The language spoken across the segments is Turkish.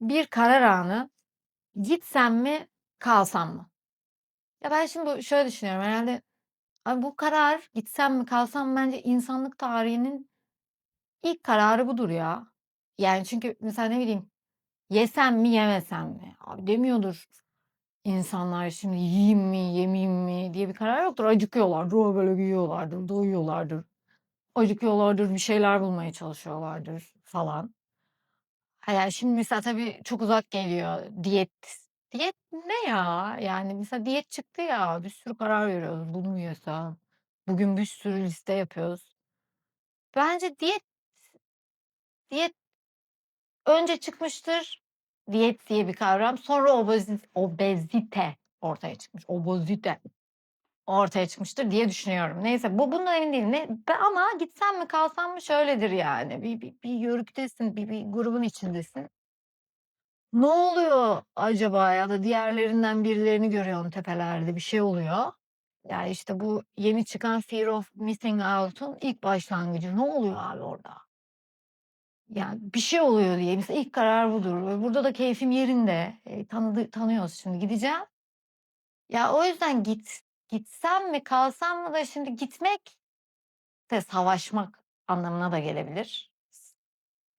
Bir karar anı, gitsem mi, kalsam mı? Ya, ben şimdi bu şöyle düşünüyorum herhâlde, abi, bu karar gitsem mi, kalsam mı bence insanlık tarihinin ilk kararı budur ya. Yani, çünkü mesela ne bileyim, yesem mi, yemesem mi? Abi, demiyordur insanlar şimdi yiyeyim mi, yemeyeyim mi diye bir karar yoktur. Acıkıyorlardır, o böyle yiyorlardır, doyuyorlardır. Acıkıyorlardır, bir şeyler bulmaya çalışıyorlardır falan. Ha, yani, şimdi mesela tabii çok uzak geliyor diyet. Diyet ne ya? Yani, mesela diyet çıktı ya, bir sürü karar veriyoruz. Bunu mu yesem? Bugün bir sürü liste yapıyoruz. Bence diyet diyet önce çıkmıştır, diyet diye bir kavram. Sonra obezi obezite ortaya çıkmış. Obezite ortaya çıkmıştır diye düşünüyorum. Neyse, bu bundan emin değilim. Ne ama gitsem mi, kalsam mı şöyledir yani. Bir bir bir yörüktesin, bir bir grubun içindesin. Ne oluyor acaba ya da diğerlerinden birilerini görüyorsun tepelerde, bir şey oluyor. Ya, işte, bu yeni çıkan Fear of Missing Out'un ilk başlangıcı. Ne oluyor abi orada? Yani, bir şey oluyor diye. Mesela ilk karar budur burada da keyfim yerinde. Eee, tanıdı tanıyoruz şimdi, gideceğim. Ya, o yüzden git gitsem mi, kalsam mı da şimdi gitmek de savaşmak anlamına da gelebilir.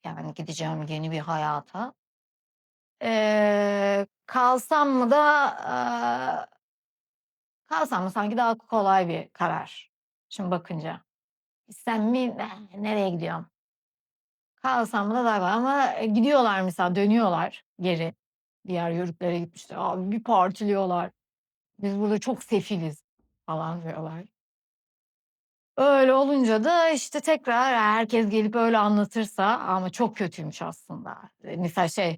Yani, gideceğim yeni bir hayata. Eee, kalsam mı da, aaa, kalsam mı sanki daha kolay bir karar şimdi bakınca. Gitsem mi, nereye gidiyorum? Kalsam mı da daha kolay ama, eee, gidiyorlar mesela, dönüyorlar geri. Diğer yörüklere gitmişler. Abi bir partiliyorlar. Biz burada çok sefiliz falan diyorlar. Öyle olunca da, işte, tekrar herkes gelip öyle anlatırsa ama çok kötüymüş aslında. Eee, mesela şey,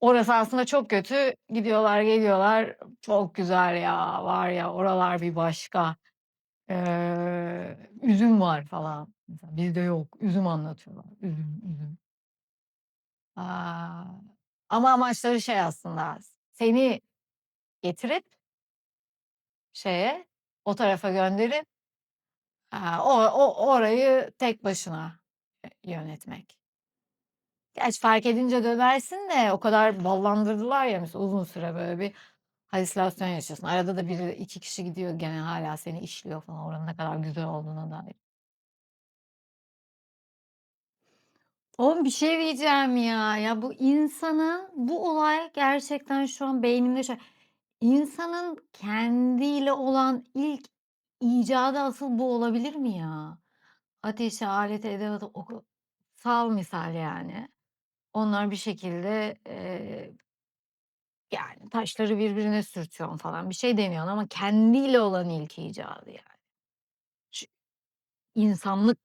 orası aslında çok kötü, gidiyorlar, geliyorlar, çok güzel ya, var ya, oralar bir başka. Eee, üzüm var falan. Mesela bizde yok. Üzüm anlatıyorlar. Üzüm, üzüm. Aaa, ama amaçları şey aslında, seni getirip şeye, o tarafa gönderip o o orayı tek başına, yönetmek. Gerçi fark edince dönersin de o kadar ballandırdılar ya mesela uzun süre böyle bir halüsinasyon yaşıyorsun. Arada da biri 2 kişi gidiyor gene hâlâ seni işliyor falan oranın ne kadar güzel olduğuna dair. Oğlum bir şey diyeceğim ya. Ya, bu insanın bu olay gerçekten şu an beynimde şey insanın kendiyle olan ilk icadı asıl bu olabilir mi ya? Ateşi, aleti, edevatı oku sal misal yani. Onlar bir şekilde, eee, yani taşları birbirine sürtüyorsun falan bir şey deniyorsun ama kendiyle olan ilk icadı yani. Ç insanlık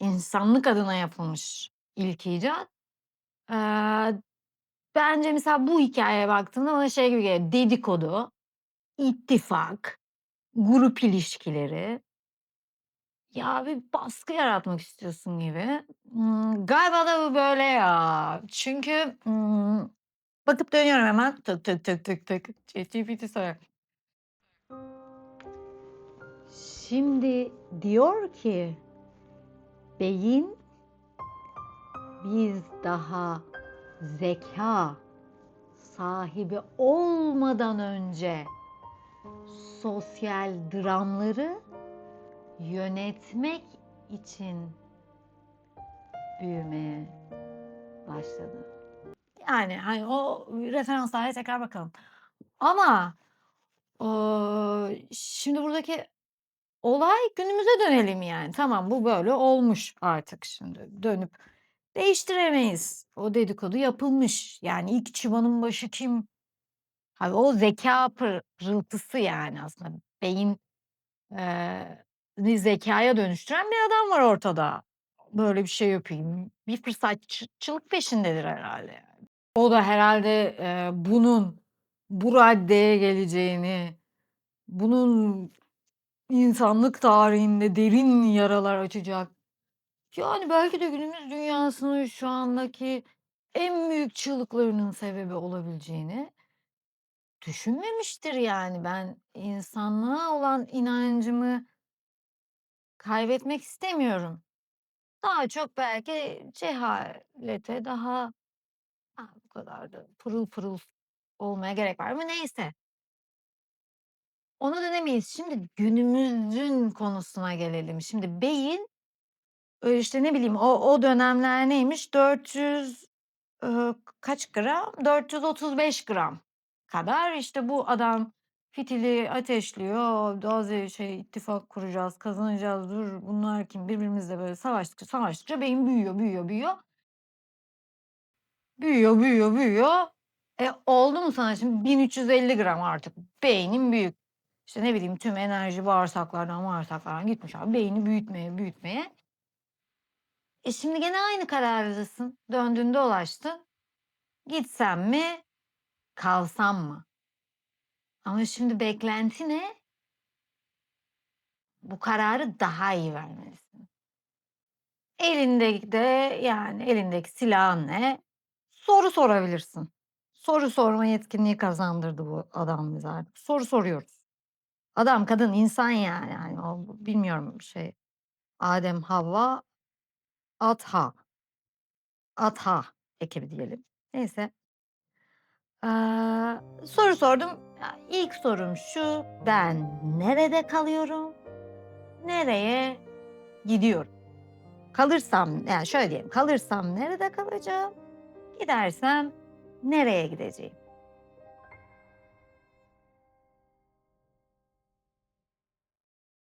insanlık adına yapılmış ilk icat. Eee, bence mesela bu hikâyeye baktığımda bana şey gibi geliyor, dedikodu, ittifak, grup ilişkileri. Ya, bir baskı yaratmak istiyorsun gibi. Imm, galiba da bu böyle ya. Çünkü, ımm, bakıp dönüyorum hemen. Tık tık tık tık tık. ChatGPT soruyor. Şimdi diyor ki beyin biz daha zekâ sahibi olmadan önce sosyal dramları yönetmek için büyümeye başladı. Yani, hani, o referanslara tekrar bakalım. Ama, ııı, şimdi buradaki olay günümüze dönelim yani. Tamam, bu böyle olmuş artık şimdi dönüp değiştiremeyiz. O dedikodu yapılmış. Yani ilk çıbanın başı kim? Abi o zekâ pırıltısı yani aslında beyin, eee, ni zekâya dönüştüren bir adam var ortada. Böyle bir şey yapayım. Bir fırsatçılık peşindedir herhâlde yani. O da herhâlde, eee, bunun bu raddeye geleceğini, bunun insanlık tarihinde derin yaralar açacak, yani belki de günümüz dünyasının şu andaki en büyük çığlıklarının sebebi olabileceğini düşünmemiştir yani. Ben insanlığa olan inancımı kaybetmek istemiyorum. Daha çok belki cehalete daha Bu kadar da pırıl pırıl olmaya gerek var mı? Neyse. Ona dönemeyiz. Şimdi günümüzün konusuna gelelim. Şimdi beyin, işte, ne bileyim, o o dönemler neymiş? 400, ııı, kaç gram? 435 gram kadar. İşte, bu adam fitili ateşliyor. Gazi şey, ittifak kuracağız, kazanacağız, dur bunlar kim? Birbirimizle böyle savaştıkça, savaştıkça beyin büyüyor, büyüyor, büyüyor. Büyüyor, büyüyor, büyüyor. E, oldu mu sana şimdi 1350 gram artık beynin büyük. İşte, ne bileyim, tüm enerji bağırsaklardan mağırsaklardan gitmiş abi beyni büyütmeye, büyütmeye. E, şimdi gene aynı karardasın. Döndün dolaştın. Gitsem mi, kalsam mı? Ama şimdi beklenti ne? Bu kararı daha iyi vermelisin. Elindeki de, yani, elindeki silahın ne? Soru sorabilirsin. Soru sorma yetkinliği kazandırdı bu adam bize artık. Soru soruyoruz. Adam, kadın, insan yani, hani, o bilmiyorum şey, Adem, Havva, Atha. Atha ekibi diyelim. Neyse. Aaa, soru sordum. İlk sorum şu: Ben nerede kalıyorum? Nereye gidiyorum? Kalırsam, yani, şöyle diyelim, kalırsam nerede kalacağım? Gidersem nereye gideceğim?